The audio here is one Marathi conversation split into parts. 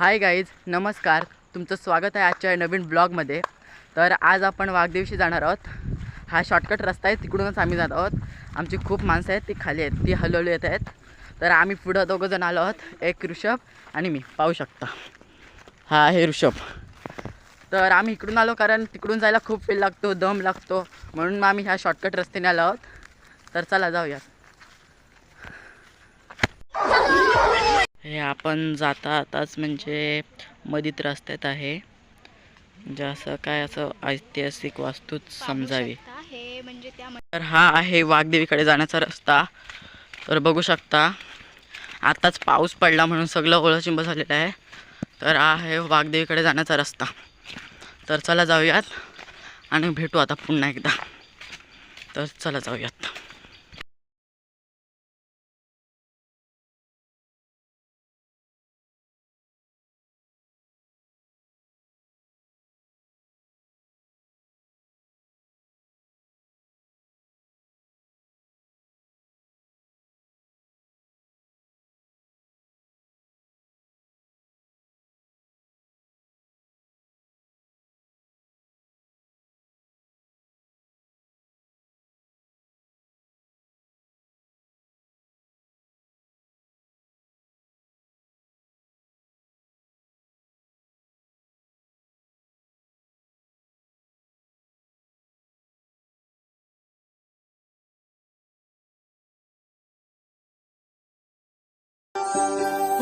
हाय गाईज नमस्कार. तुमचं स्वागत आहे आजच्या नवीन ब्लॉगमध्ये. तर आज आपण वाघदेवशी जाणार आहोत. हा शॉर्टकट रस्ता आहे तिकडूनच आम्ही जात आहोत. आमची खूप माणसं आहेत ती खाली आहेत ती हलवली येत आहेत. तर आम्ही पुढं दोघं जण आलो आहोत एक ऋषभ आणि मी. पाहू शकता. हा आहे ऋषभ. तर आम्ही इकडून आलो कारण तिकडून जायला खूप वेळ लागतो दम लागतो. म्हणून मग आम्ही ह्या शॉर्टकट रस्त्याने आलो आहोत. तर चला जाऊया हे आपण जाता आताच म्हणजे मधीत रस्त्यात आहे. म्हणजे असं काय असं ऐतिहासिक वास्तूच समजावी. हे म्हणजे त्या तर हा आहे वाघदेवीकडे जाण्याचा रस्ता. तर बघू शकता आताच पाऊस पडला म्हणून सगळं ओळचिंब झालेलं आहे. तर हा आहे वाघदेवीकडे जाण्याचा रस्ता. तर चला जाऊयात आणि भेटू आता पुन्हा एकदा. तर चला जाऊयात.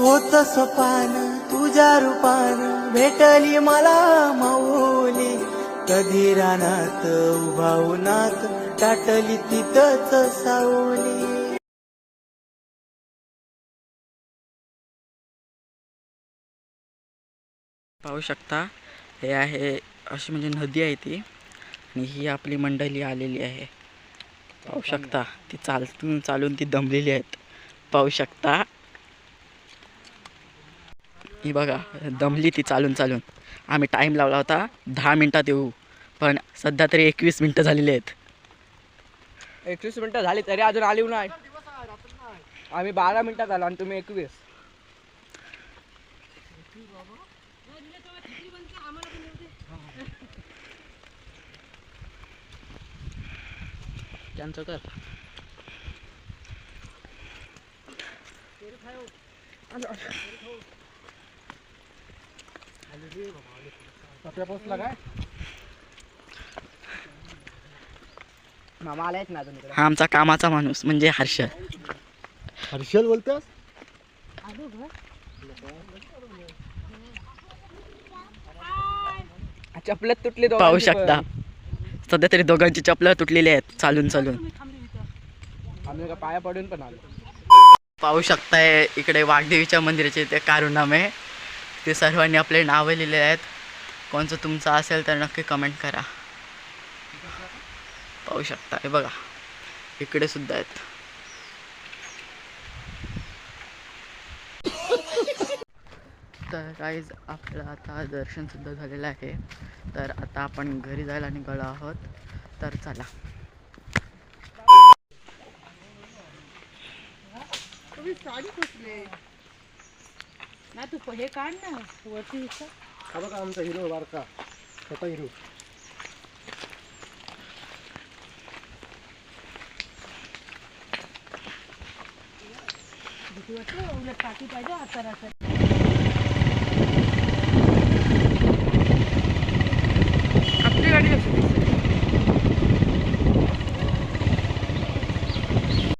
होत स्वपान तुझ्या रूपान भेटली मला माऊली. कधी रानात उभावनात टाटली तिथंच सावली. पाहू शकता हे आहे अशी म्हणजे नदी आहे ती. आणि ही आपली मंडळी आलेली आहे. पाहू शकता ती चालतून चालून ती दमलेली आहेत. पाहू शकता. ही बघा दमली ती चालून चालून. आम्ही टाईम लावला होता दहा मिनटात येऊ. पण सध्या तरी एकवीस मिनटं झालेली आहेत. एकवीस मिनिटं झाली तरी अजून आली नाही. आम्ही बारा मिनिटात आलो आणि तुम्ही एकवीस. त्यांचं कर. काय? मामा आलायत ना अजून इकडे. हा आमचा कामाचा माणूस म्हणजे हर्ष हर्षल बोलतोस? चपलत तुटली पाहू शकता. सध्या तरी दोघांची चपलं तुटलेली आहेत चालून चालून. आम्ही का पाया पडून पण आलो. पाहू शकताय इकडे वाघदेवीच्या मंदिराचे ते कारणामे ते सर्वांनी आपले नावं लिहिलेले आहेत. कोणचं तुमचं असेल तर नक्की कमेंट करा. पाहू शकता. हे बघा. इकडे सुद्धा आहेत. तर काहीच आपलं आता दर्शनसुद्धा झालेलं आहे. तर आता आपण घरी जायला निघालो आहोत. तर चला. ना तू हे काढ ना वरती हा बघा आमचा हिरो बारका छोटा हिरो. उलट टाकी पाहिजे हाताला.